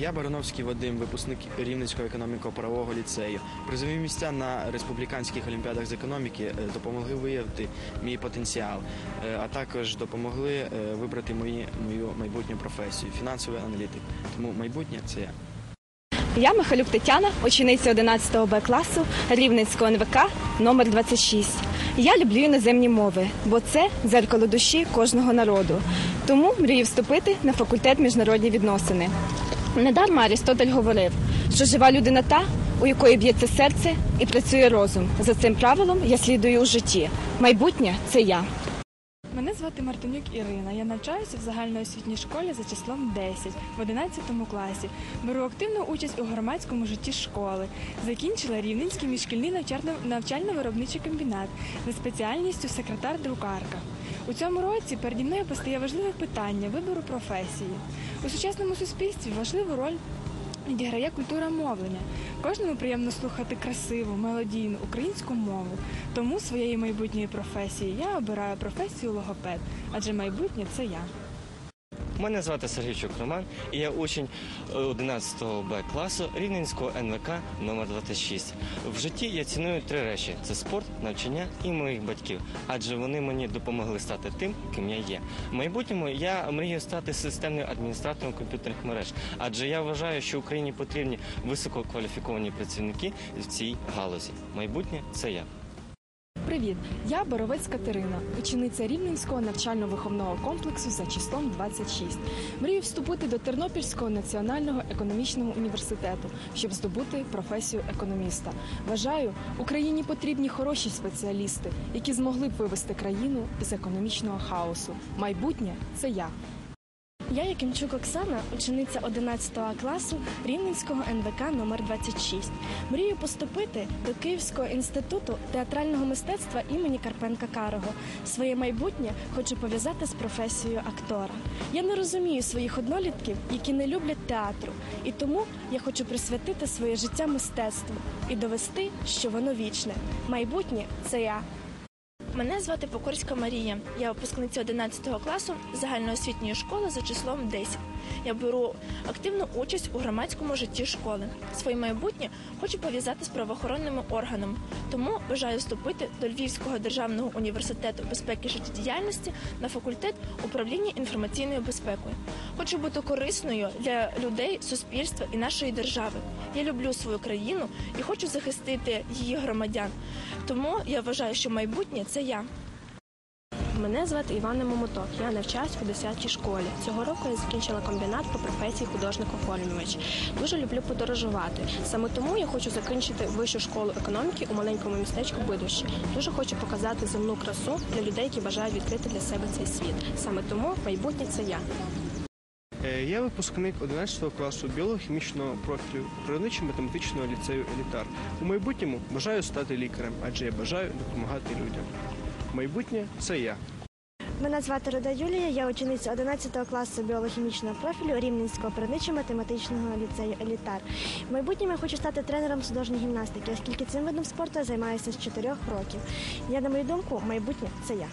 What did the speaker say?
Я Барановський Вадим, випускник Рівненського економіко-правового ліцею. Призові місця на республіканських олімпіадах з економіки е, допомогли виявити мій потенціал, е, а також допомогли е, вибрати мої, мою майбутню професію фінансовий аналітик. Тому майбутнє це я. Я Михайлюк Тетяна, учениця 11 Б класу Рівненського НВК номер 26. Я люблю іноземні мови, бо це дзеркало душі кожного народу. Тому мрію вступити на факультет міжнародні відносини. Недарма Арістотель говорив, що жива людина та, у якої б'ється серце і працює розум. За цим правилом я слідую у житті. Майбутнє це я. Мене звати Мартинюк Ірина. Я навчаюся в загальноосвітній школі за числом 10 в 11 класі. Беру активну участь у громадському житті школи. Закінчила Рівненський міжшкільний навчально- навчально-виробничий комбінат за спеціальністю секретар-друкарка. У цьому році переді мною постає важливе питання вибору професії. У сучасному суспільстві важливу роль відіграє культура мовлення. Кожному приємно слухати красиву, мелодійну українську мову. Тому своєї майбутньої професії я обираю професію логопед, адже майбутнє це я. Мене звати Сергійчук Роман, і я учень е, 11 Б класу Рівненського НВК номер 26. В житті я ціную три речі: це спорт, навчання і моїх батьків, адже вони мені допомогли стати тим, ким я є. В майбутньому я мрію стати системним адміністратором комп'ютерних мереж, адже я вважаю, що Україні потрібні висококваліфіковані працівники в цій галузі. Майбутнє це я. Привіт! Я Боровець Катерина, учениця Рівненського навчально-виховного комплексу за числом 26. Мрію вступити до Тернопільського національного економічного університету, щоб здобути професію економіста. Вважаю, Україні потрібні хороші спеціалісти, які змогли б вивести країну із економічного хаосу. Майбутнє це я. Я Якимчук Оксана, учениця 11 класу Рівненського НВК номер 26. Мрію поступити до Київського інституту театрального мистецтва імені Карпенка Карого. Своє майбутнє хочу пов'язати з професією актора. Я не розумію своїх однолітків, які не люблять театру, і тому я хочу присвятити своє життя мистецтву і довести, що воно вічне. Майбутнє це я. Мене звати Покорська Марія. Я випускниця 11 класу загальноосвітньої школи за числом 10. Я беру активну участь у громадському житті школи. Своє майбутнє хочу пов'язати з правоохоронними органами, тому бажаю вступити до Львівського державного університету безпеки життєдіяльності на факультет управління інформаційною безпекою. Хочу бути корисною для людей, суспільства і нашої держави. Я люблю свою країну і хочу захистити її громадян. Тому я вважаю, що майбутнє це я. Мене звати Івана Момоток. Я навчаюсь у 10 школі. Цього року я закінчила комбінат по професії художник-оформлювач. Дуже люблю подорожувати. Саме тому я хочу закінчити вищу школу економіки у маленькому містечку Бидощі. Дуже хочу показати земну красу для людей, які бажають відкрити для себе цей світ. Саме тому майбутнє це я. Е, Я випускник 11 класу біолого-хімічного профілю природничо-математичного ліцею Елітар. У майбутньому бажаю стати лікарем, адже я бажаю допомагати людям. Майбутнє це я. Мене звати Рода Юлія, я учениця 11 класу біологічного профілю Рівненського природничо-математичного ліцею Елітар. В майбутньому я хочу стати тренером з художньої гімнастики, оскільки цим видом спорту я займаюся з 4 років. Я, на мою думку, майбутнє це я.